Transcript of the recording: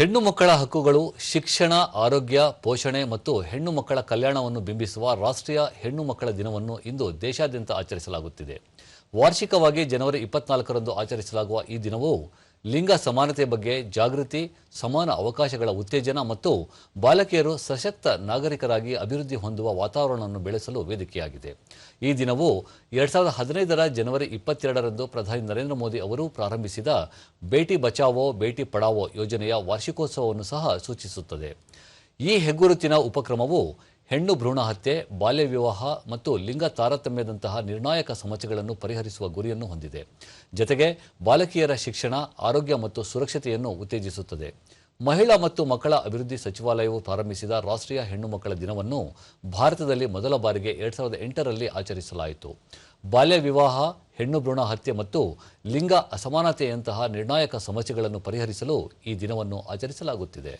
ಹೆಣ್ಣು ಮಕ್ಕಳ ಹಕ್ಕುಗಳು, ಶಿಕ್ಷಣ, ಆರೋಗ್ಯ, ಪೋಷಣೆ ಮತ್ತು ಹೆಣ್ಣು ಮಕ್ಕಳ ಕಲ್ಯಾಣವನ್ನು ಬಿಂಬಿಸುವ ರಾಷ್ಟ್ರೀಯ ಹೆಣ್ಣು ಮಕ್ಕಳ ದಿನವನ್ನು ಇಂದು ದೇಶಾದ್ಯಂತ ಆಚರಿಸಲಾಗುತ್ತಿದೆ. ವಾರ್ಷಿಕವಾಗಿ ಜನವರಿ ಇಪ್ಪತ್ನಾಲ್ಕರಂದು ಆಚರಿಸಲಾಗುವ ಈ ದಿನವು ಲಿಂಗ ಸಮಾನತೆ ಬಗ್ಗೆ ಜಾಗೃತಿ, ಸಮಾನ ಅವಕಾಶಗಳ ಉತ್ತೇಜನ ಮತ್ತು ಬಾಲಕಿಯರು ಸಶಕ್ತ ನಾಗರಿಕರಾಗಿ ಅಭಿವೃದ್ಧಿ ಹೊಂದುವ ವಾತಾವರಣವನ್ನು ಬೆಳೆಸಲು ವೇದಿಕೆಯಾಗಿದೆ. ಈ ದಿನವು ಎರಡ್ ಸಾವಿರದ ಹದಿನೈದರ ಜನವರಿ ಇಪ್ಪತ್ತೆರಡರಂದು ಪ್ರಧಾನಿ ನರೇಂದ್ರ ಮೋದಿ ಅವರು ಪ್ರಾರಂಭಿಸಿದ ಬೇಟಿ ಬಚಾವೋ, ಬೇಟಿ ಪಡಾವೋ ಯೋಜನೆಯ ವಾರ್ಷಿಕೋತ್ಸವವನ್ನು ಸಹ ಸೂಚಿಸುತ್ತದೆ. ಈ ಹೆಗ್ಗುರುತಿನ ಉಪಕ್ರಮವು ಹೆಣ್ಣು ಭ್ರೂಣ ಹತ್ಯೆ ಬಾಲ್ಯ ವಿವಾಹ ಮತ್ತು ಲಿಂಗ ತಾರತಮ್ಯದಂತಹ ನಿರ್ಣಾಯಕ ಸಮಸ್ಯೆಗಳನ್ನು ಪರಿಹರಿಸುವ ಗುರಿಯನ್ನು ಹೊಂದಿದೆ. ಜತೆಗೆ ಬಾಲಕಿಯರ ಶಿಕ್ಷಣ, ಆರೋಗ್ಯ ಮತ್ತು ಸುರಕ್ಷತೆಯನ್ನು ಉತ್ತೇಜಿಸುತ್ತದೆ. ಮಹಿಳಾ ಮತ್ತು ಮಕ್ಕಳ ಅಭಿವೃದ್ಧಿ ಸಚಿವಾಲಯವು ಪ್ರಾರಂಭಿಸಿದ ರಾಷ್ಟ್ರೀಯ ಹೆಣ್ಣು ಮಕ್ಕಳ ದಿನವನ್ನು ಭಾರತದಲ್ಲಿ ಮೊದಲ ಬಾರಿಗೆ ಎರಡ್ ಸಾವಿರದ ಎಂಟರಲ್ಲಿ ಆಚರಿಸಲಾಯಿತು. ಬಾಲ್ಯ ವಿವಾಹ, ಹೆಣ್ಣು ಭ್ರೂಣ ಹತ್ಯೆ ಮತ್ತು ಲಿಂಗ ಅಸಮಾನತೆಯಂತಹ ನಿರ್ಣಾಯಕ ಸಮಸ್ಯೆಗಳನ್ನು ಪರಿಹರಿಸಲು ಈ ದಿನವನ್ನು ಆಚರಿಸಲಾಗುತ್ತಿದೆ.